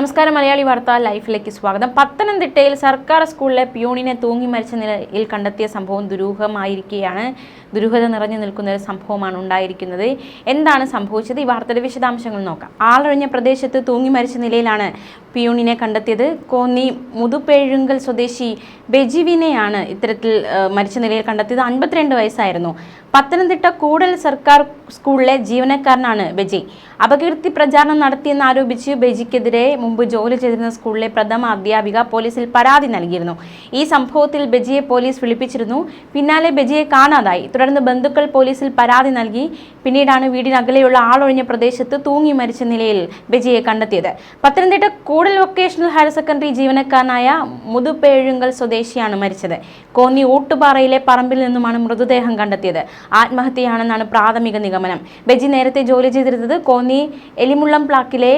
നമസ്കാരം മലയാളി വാർത്ത ലൈഫിലേക്ക് സ്വാഗതം. പത്തനംതിട്ടയിൽ സർക്കാർ സ്കൂളിലെ പ്യൂണിനെ തൂങ്ങി മരിച്ച നിലയിൽ കണ്ടെത്തിയ സംഭവം ദുരൂഹമായിരിക്കുകയാണ്. ദുരൂഹത നിറഞ്ഞു നിൽക്കുന്ന ഒരു സംഭവമാണ് ഉണ്ടായിരിക്കുന്നത്. എന്താണ് സംഭവിച്ചത്? ഈ വാർത്തയുടെ വിശദാംശങ്ങൾ നോക്കാം. ആളൊഴിഞ്ഞ പ്രദേശത്ത് തൂങ്ങി മരിച്ച നിലയിലാണ് പ്യൂണിനെ കണ്ടെത്തിയത്. കോന്നി മുതുപേഴുങ്കൽ സ്വദേശി ബെജിവിനെയാണ് ഇത്തരത്തിൽ മരിച്ച നിലയിൽ കണ്ടെത്തിയത്. അൻപത്തിരണ്ട് വയസ്സായിരുന്നു. പത്തനംതിട്ട കൂടൽ സർക്കാർ സ്കൂളിലെ ജീവനക്കാരനാണ് ബെജി. അപകീർത്തി പ്രചാരണം നടത്തിയെന്ന് ആരോപിച്ച് ബെജിക്കെതിരെ മുമ്പ് ജോലി ചെയ്തിരുന്ന സ്കൂളിലെ പ്രഥമ അധ്യാപിക പോലീസിൽ പരാതി നൽകിയിരുന്നു. ഈ സംഭവത്തിൽ ബെജിയെ പോലീസ് വിളിപ്പിച്ചിരുന്നു. പിന്നാലെ ബെജിയെ കാണാതായി. തുടർന്ന് ബന്ധുക്കൾ പോലീസിൽ പരാതി നൽകി. പിന്നീടാണ് വീടിനകലെയുള്ള ആളൊഴിഞ്ഞ പ്രദേശത്ത് തൂങ്ങി മരിച്ച നിലയിൽ ബെജിയെ കണ്ടെത്തിയത്. Pathanamthitta Koodal vocational higher secondary ജീവനക്കാരനായ മുതുപേഴുങ്കൽ സ്വദേശിയാണ് മരിച്ചത്. കോന്നി ഊട്ടുപാറയിലെ പറമ്പിൽ നിന്നുമാണ് മൃതദേഹം കണ്ടെത്തിയത്. ആത്മഹത്യയാണെന്നാണ് പ്രാഥമിക നിഗമനം. ബെജി നേരത്തെ ജോലി ചെയ്തിരുന്നത് കോന്നി എലിമുള്ളം പ്ലാക്കിലെ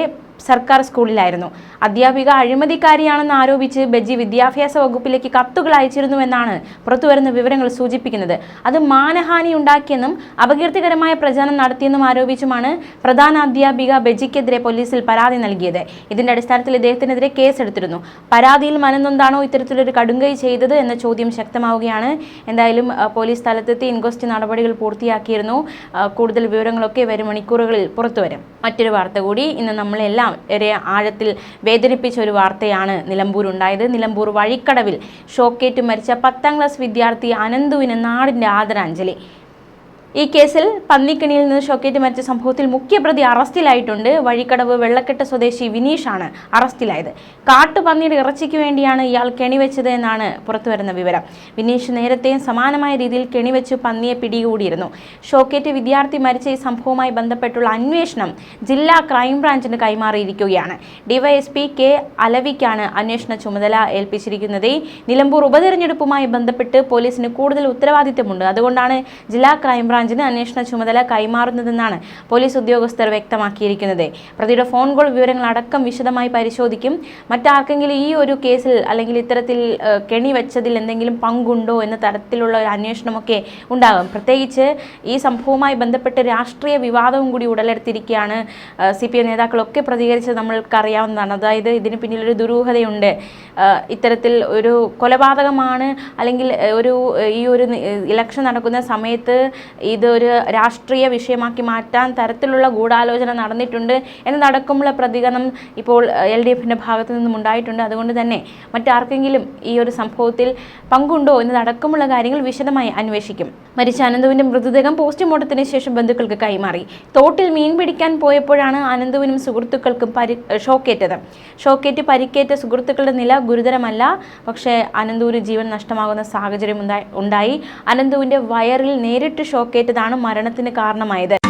സർക്കാർ സ്കൂളിലായിരുന്നു. അധ്യാപിക അഴിമതിക്കാരിയാണെന്ന് ആരോപിച്ച് ബെജി വിദ്യാഭ്യാസ വകുപ്പിലേക്ക് കത്തുകൾ അയച്ചിരുന്നുവെന്നാണ് പുറത്തുവരുന്ന വിവരങ്ങൾ സൂചിപ്പിക്കുന്നത്. അത് മാനഹാനി ഉണ്ടാക്കിയെന്നും അപകീർത്തികരമായ പ്രചാരണം നടത്തിയെന്നും ആരോപിച്ചുമാണ് പ്രധാന അധ്യാപിക ബെജിക്കെതിരെ പോലീസിൽ പരാതി നൽകിയത്. ഇതിന്റെ അടിസ്ഥാനത്തിൽ ഇദ്ദേഹത്തിനെതിരെ കേസെടുത്തിരുന്നു. പരാതിയിൽ മനനൊന്താണോ ഇത്തരത്തിലൊരു കടുങ്കൈ ചെയ്തത് എന്ന ചോദ്യം ശക്തമാവുകയാണ്. എന്തായാലും പോലീസ് സ്ഥലത്തെത്തി ഇൻക്വസ്റ്റ് നടപടികൾ പൂർത്തിയാക്കിയിരുന്നു. കൂടുതൽ വിവരങ്ങളൊക്കെ വരും മണിക്കൂറുകളിൽ പുറത്തുവരും. മറ്റൊരു വാർത്ത കൂടി ഇന്ന് നമ്മളെല്ലാം ഏറെ ആഴത്തിൽ വേദനിപ്പിച്ച ഒരു വാർത്തയാണ് നിലമ്പൂർ ഉണ്ടായത്. നിലമ്പൂർ വഴിക്കടവിൽ ഷോക്കേറ്റ് മരിച്ച പത്താം ക്ലാസ് വിദ്യാർത്ഥി അനന്തുവിന് നാടിന്റെ ആദരാഞ്ജലി. ഈ കേസിൽ പന്നിക്കണിയിൽ നിന്ന് ഷോക്കേറ്റ് മരിച്ച സംഭവത്തിൽ മുഖ്യപ്രതി അറസ്റ്റിലായിട്ടുണ്ട്. വഴിക്കടവ് വെള്ളക്കെട്ട് സ്വദേശി വിനീഷാണ് അറസ്റ്റിലായത്. കാട്ടുപന്നിയുടെ ഇറച്ചിക്ക് വേണ്ടിയാണ് ഇയാൾ കെണിവെച്ചത് എന്നാണ് പുറത്തുവരുന്ന വിവരം. വിനീഷ് നേരത്തെയും സമാനമായ രീതിയിൽ കെണിവെച്ച് പന്നിയെ പിടികൂടിയിരുന്നു. ഷോക്കേറ്റ് വിദ്യാർത്ഥി മരിച്ച ഈ സംഭവവുമായി ബന്ധപ്പെട്ടുള്ള അന്വേഷണം ജില്ലാ ക്രൈംബ്രാഞ്ചിന് കൈമാറിയിരിക്കുകയാണ്. ഡിവൈഎസ്പി കെ അലവിക്കാണ് അന്വേഷണ ചുമതല ഏൽപ്പിച്ചിരിക്കുന്നത്. നിലമ്പൂർ ഉപതെരഞ്ഞെടുപ്പുമായി ബന്ധപ്പെട്ട് പോലീസിന് കൂടുതൽ ഉത്തരവാദിത്തമുണ്ട് അതുകൊണ്ടാണ് ജില്ലാ ക്രൈംബ്രാഞ്ചിന് അന്വേഷണ ചുമതല കൈമാറുന്നതെന്നാണ് പോലീസ് ഉദ്യോഗസ്ഥർ വ്യക്തമാക്കിയിരിക്കുന്നത്. പ്രതിയുടെ ഫോൺ കോൾ വിവരങ്ങൾ അടക്കം വിശദമായി പരിശോധിക്കും. മറ്റാർക്കെങ്കിലും ഈ ഒരു കേസിൽ അല്ലെങ്കിൽ ഇത്തരത്തിൽ കെണി വെച്ചതിൽ എന്തെങ്കിലും പങ്കുണ്ടോ എന്ന തരത്തിലുള്ള ഒരു അന്വേഷണമൊക്കെ ഉണ്ടാകും. പ്രത്യേകിച്ച് ഈ സംഭവവുമായി ബന്ധപ്പെട്ട് രാഷ്ട്രീയ വിവാദവും കൂടി ഉടലെടുത്തിരിക്കുകയാണ് സി പി എം നേതാക്കളൊക്കെ പ്രതികരിച്ചത് നമ്മൾക്കറിയാവുന്നതാണ്. അതായത് ഇതിന് പിന്നിലൊരു ദുരൂഹതയുണ്ട്. ഇത്തരത്തിൽ ഒരു കൊലപാതകമാണ് അല്ലെങ്കിൽ ഒരു ഈ ഒരു ഇലക്ഷൻ നടക്കുന്ന സമയത്ത് ഇതൊരു രാഷ്ട്രീയ വിഷയമാക്കി മാറ്റാൻ തരത്തിലുള്ള ഗൂഢാലോചന നടന്നിട്ടുണ്ട് എന്നതടക്കമുള്ള പ്രതികരണം ഇപ്പോൾ എൽ ഡി എഫിന്റെ ഭാഗത്തു നിന്നും ഉണ്ടായിട്ടുണ്ട്. അതുകൊണ്ട് തന്നെ മറ്റാർക്കെങ്കിലും ഈ ഒരു സംഭവത്തിൽ പങ്കുണ്ടോ എന്നതടക്കമുള്ള കാര്യങ്ങൾ വിശദമായി അന്വേഷിക്കും. മരിച്ച അനന്തുവിന്റെ മൃതദേഹം പോസ്റ്റ്മോർട്ടത്തിന് ശേഷം ബന്ധുക്കൾക്ക് കൈമാറി. തോട്ടിൽ മീൻ പിടിക്കാൻ പോയപ്പോഴാണ് അനന്തുവിനും സുഹൃത്തുക്കൾക്കും പരി ഷോക്കേറ്റത്. ഷോക്കേറ്റ് പരിക്കേറ്റ സുഹൃത്തുക്കളുടെ നില ഗുരുതരമല്ല. പക്ഷേ അനന്തുവിന് ജീവൻ നഷ്ടമാകുന്ന സാഹചര്യം ഉണ്ടായി. അനന്തുവിന്റെ വയറിൽ നേരിട്ട് ഷോക്കേറ്റതാണ് മരണത്തിന് കാരണമായത്.